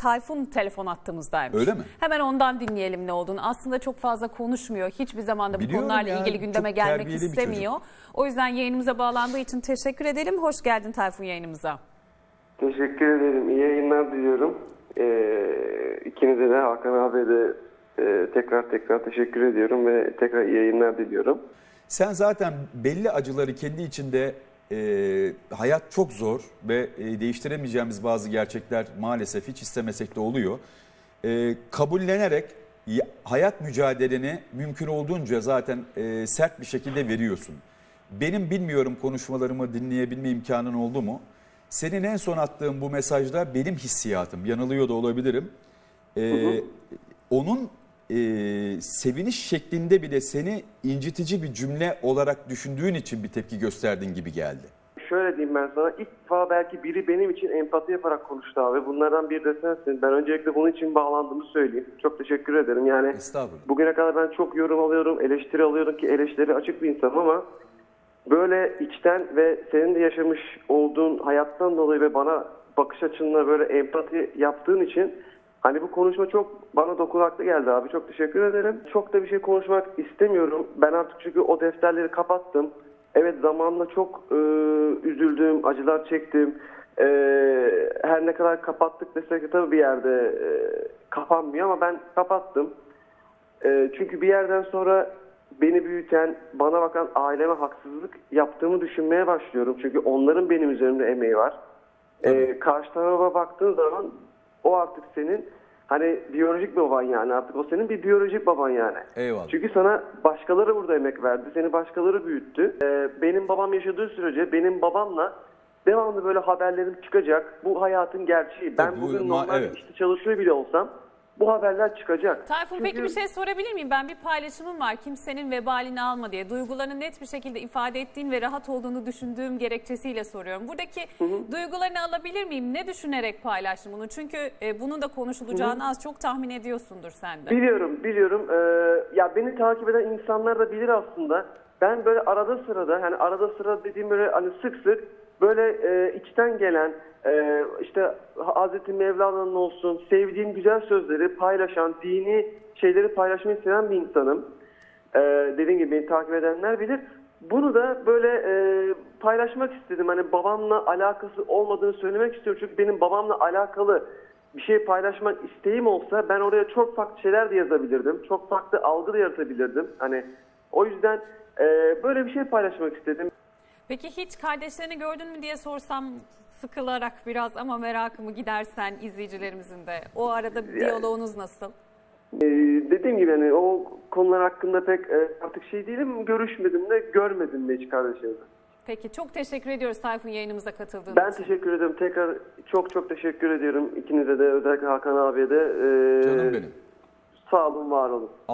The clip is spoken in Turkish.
Tayfun telefon attığımızdaymış. Öyle mi? Hemen ondan dinleyelim ne olduğunu. Aslında çok fazla konuşmuyor. Hiçbir zaman da bu Biliyorum konularla ya, ilgili gündeme çok gelmek terbiyeli bir istemiyor. O yüzden yayınımıza bağlandığı için teşekkür edelim. Hoş geldin Tayfun yayınımıza. Teşekkür ederim. İyi yayınlar diliyorum. Ee, ikinize de Hakan abiye de e, tekrar tekrar teşekkür ediyorum ve tekrar iyi yayınlar diliyorum. Sen zaten belli acıları kendi içinde e, hayat çok zor ve e, değiştiremeyeceğimiz bazı gerçekler maalesef hiç istemesek de oluyor. E, kabullenerek hayat mücadeleni mümkün olduğunca zaten e, sert bir şekilde veriyorsun. Benim bilmiyorum konuşmalarımı dinleyebilme imkanın oldu mu? Senin en son attığın bu mesajda benim hissiyatım, yanılıyor da olabilirim. E, onun e, seviniş şeklinde bile seni incitici bir cümle olarak düşündüğün için bir tepki gösterdiğin gibi geldi. Şöyle diyeyim ben sana. ilk defa belki biri benim için empati yaparak konuştu abi. Bunlardan biri de sensin. Ben öncelikle bunun için bağlandığımı söyleyeyim. Çok teşekkür ederim. Yani Estağfurullah. bugüne kadar ben çok yorum alıyorum, eleştiri alıyorum ki eleştiri açık bir insanım ama böyle içten ve senin de yaşamış olduğun hayattan dolayı ve bana bakış açınla böyle empati yaptığın için hani bu konuşma çok bana dokunaklı geldi abi. Çok teşekkür ederim. Çok da bir şey konuşmak istemiyorum. Ben artık çünkü o defterleri kapattım. Evet zamanla çok e, üzüldüm, acılar çektim. E, her ne kadar kapattık desek de tabii bir yerde e, kapanmıyor ama ben kapattım. E, çünkü bir yerden sonra beni büyüten, bana bakan aileme haksızlık yaptığımı düşünmeye başlıyorum. Çünkü onların benim üzerimde emeği var. E, karşı tarafa baktığın zaman o artık senin hani biyolojik baban yani artık o senin bir biyolojik baban yani. Eyvallah. Çünkü sana başkaları burada emek verdi. Seni başkaları büyüttü. Ee, benim babam yaşadığı sürece benim babamla devamlı böyle haberlerim çıkacak. Bu hayatın gerçeği. Ben Tabii bu- bugün ma- normal evet. işte çalışıyor bile olsam bu haberler çıkacak. Tayfun Çünkü- peki bir şey sorabilir miyim? Ben bir paylaşımım var kimsenin vebalini alma diye. Duygularını net bir şekilde ifade ettiğin ve rahat olduğunu düşündüğüm gerekçesiyle soruyorum. Buradaki duygularını alabilir miyim? Ne düşünerek paylaştın bunu? Çünkü e, bunun da konuşulacağını az çok tahmin ediyorsundur sen de. Biliyorum, biliyorum. Ee, ya beni takip eden insanlar da bilir aslında. Ben böyle arada sırada, hani arada sırada dediğim böyle hani sık sık böyle e, içten gelen e, işte Hazreti Mevlana'nın olsun sevdiğim güzel sözleri paylaşan, dini şeyleri paylaşmayı seven bir insanım. Ee, dediğim gibi beni takip edenler bilir. Bunu da böyle e, paylaşmak istedim. Hani babamla alakası olmadığını söylemek istiyorum. Çünkü benim babamla alakalı bir şey paylaşmak isteğim olsa ben oraya çok farklı şeyler de yazabilirdim. Çok farklı algı da yaratabilirdim. Hani o yüzden e, böyle bir şey paylaşmak istedim. Peki hiç kardeşlerini gördün mü diye sorsam sıkılarak biraz ama merakımı gidersen izleyicilerimizin de. O arada diyaloğunuz nasıl? E, dediğim gibi hani o konular hakkında pek e, artık şey değilim. Görüşmedim de görmedim de hiç kardeşlerimi. Peki çok teşekkür ediyoruz Tayfun yayınımıza katıldığın Ben için. teşekkür ederim. Tekrar çok çok teşekkür ediyorum. İkinize de özellikle Hakan abiye de. E, Canım benim. Sağ olun, var olun.